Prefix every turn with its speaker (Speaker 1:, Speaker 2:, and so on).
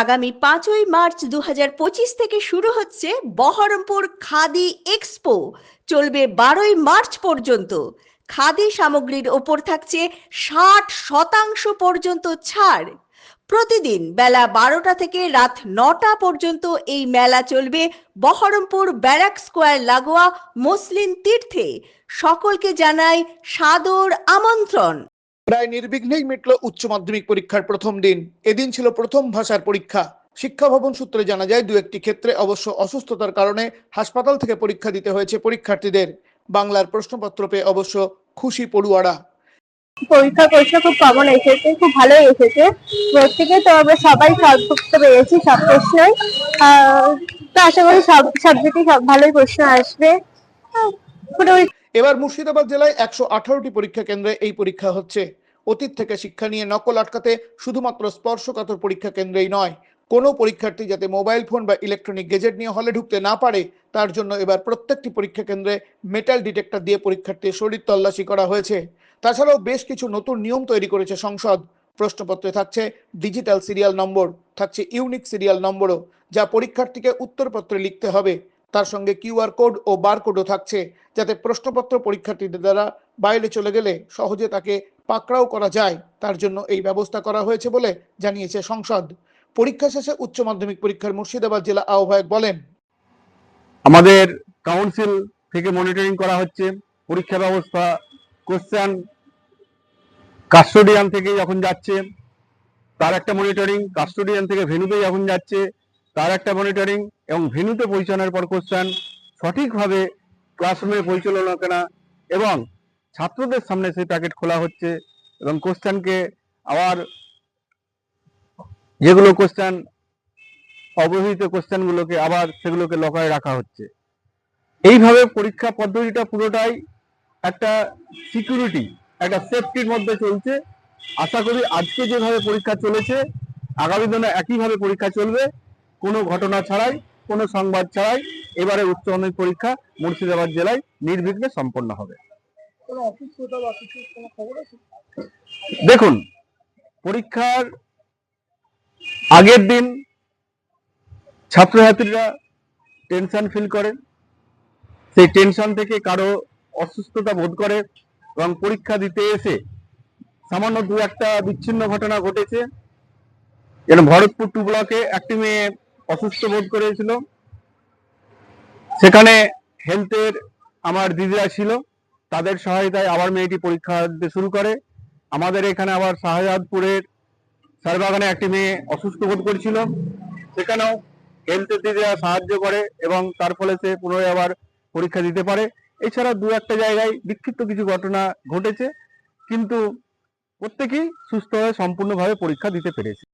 Speaker 1: আগামী পাঁচই মার্চ দু হাজার পঁচিশ থেকে শুরু হচ্ছে বহরমপুর খাদি এক্সপো। চলবে বারোই মার্চ পর্যন্ত। খাদি সামগ্রীর ওপর থাকছে ষাট শতাংশ পর্যন্ত ছাড়। প্রতিদিন বেলা বারোটা থেকে রাত নটা পর্যন্ত এই মেলা চলবে বহরমপুর ব্যারাক স্কোয়ার লাগোয়া মুসলিম তীর্থে। সকলকে জানাই সাদর আমন্ত্রণ।
Speaker 2: প্রায় নির্বিঘ্নেই মিটল উচ্চ মাধ্যমিক পরীক্ষার প্রথম দিন। এদিন ছিল প্রথম ভাষার পরীক্ষা। শিক্ষা ভবন সূত্রে জানা যায়, দু একটি ক্ষেত্রে অবশ্য অসুস্থতার কারণে হাসপাতাল থেকে পরীক্ষা দিতে হয়েছে পরীক্ষার্থীদের। বাংলার প্রশ্নপত্র পেয়ে অবশ্য খুশি পড়ুয়ারা।
Speaker 3: পরীক্ষা পরীক্ষা খুব কমন এসেছে, খুব ভালোই এসেছে। প্রত্যেকে তো আমরা সবাই সলভ করতে পেরেছি, সব প্রশ্নই। তো আশা করি সব সাবজেক্টে সব ভালোই প্রশ্ন আসবে।
Speaker 2: এবার মুর্শিদাবাদ জেলায় একশো আঠারোটি পরীক্ষা কেন্দ্রে এই পরীক্ষা হচ্ছে। অতীত থেকে শিক্ষা নিয়ে নকল আটকাতে শুধুমাত্র স্পর্শকাতর পরীক্ষা কেন্দ্রেই নয়, কোনো পরীক্ষার্থী যাতে মোবাইল ফোন বা ইলেকট্রনিক গেজেট নিয়ে হলে ঢুকতে না পারে, তার জন্য এবার প্রত্যেকটি পরীক্ষা কেন্দ্রে মেটাল ডিটেক্টর দিয়ে পরীক্ষার্থীর শরীর তল্লাশি করা হয়েছে। তাছাড়াও বেশ কিছু নতুন নিয়ম তৈরি করেছে সংসদ। প্রশ্নপত্রে থাকছে ডিজিটাল সিরিয়াল নম্বর, থাকছে ইউনিক সিরিয়াল নম্বরও, যা পরীক্ষার্থীকে উত্তরপত্রে লিখতে হবে। তার সঙ্গে কিউআর কোড ও বারকোডও থাকছে, যাতে প্রশ্নপত্র পরীক্ষার্থীদের দ্বারা বাইরে চলে গেলে সহজে তাকে পাকড়াও করা যায়। তার জন্য এই ব্যবস্থা করা হয়েছে বলে জানিয়েছে সংসদ। পরীক্ষা শেষে উচ্চ মাধ্যমিক পরীক্ষার মুর্শিদাবাদ জেলা আহ্বায়ক বলেন,
Speaker 4: আমাদের কাউন্সিল থেকে মনিটরিং করা হচ্ছে। পরীক্ষা ব্যবস্থা কোশ্চেন কাস্টোডিয়ান থেকে যখন যাচ্ছে, তার একটা মনিটরিং কাস্টোডিয়ান থেকে ভেনুতে যখন যাচ্ছে তার একটা মনিটরিং এবং ভেনুতে পৌঁছানোর পর কোশ্চেন সঠিকভাবে ক্লাসরুমে পৌঁছলো কেনা এবং ছাত্রদের সামনে সেই প্যাকেট খোলা হচ্ছে এবং কোশ্চেনকে আবার যেগুলো কোশ্চেন অবহিত কোশ্চেনগুলোকে আবার সেগুলোকে লকায় রাখা হচ্ছে। এইভাবে পরীক্ষা পদ্ধতিটা পুরোটাই একটা সিকিউরিটি একটা সেফটির মধ্যে চলছে। আশা করি আজকে যেভাবে পরীক্ষা চলেছে, আগামী দিনে একইভাবে পরীক্ষা চলবে। কোনো ঘটনা ছাড়াই কোনো সংবাদ ছাড়াই এবারে উচ্চ মাধ্যমিক পরীক্ষা মুর্শিদাবাদ জেলায় নির্বিঘ্নে সম্পন্ন হবে। দেখুন পরীক্ষার আগের দিন ছাত্রছাত্রীরা টেনশন ফিল করে সেই টেনশন থেকে কারও অসুস্থতা বোধ করে এবং পরীক্ষা দিতে এসে সামান্য দু একটা বিচ্ছিন্ন ঘটনা ঘটেছে। যেন ভরতপুর টু ব্লকে একটি মেয়ে অসুস্থ বোধ করেছিল। সেখানে হেলথের আমার দিদিরা ছিল, তাদের সহায়তায় আবার মেয়েটি পরীক্ষা দিতে শুরু করে। আমাদের এখানে আবার শাহজাদপুরের সারবাগানে একটি মেয়ে অসুস্থ বোধ করেছিল। সেখানেও হেলথের দিদিরা সাহায্য করে এবং তার ফলে সে পুনরায় আবার পরীক্ষা দিতে পারে। এছাড়া দু একটা জায়গায় বিক্ষিপ্ত কিছু ঘটনা ঘটেছে, কিন্তু প্রত্যেকেই সুস্থ হয়ে সম্পূর্ণভাবে পরীক্ষা দিতে পেরেছে।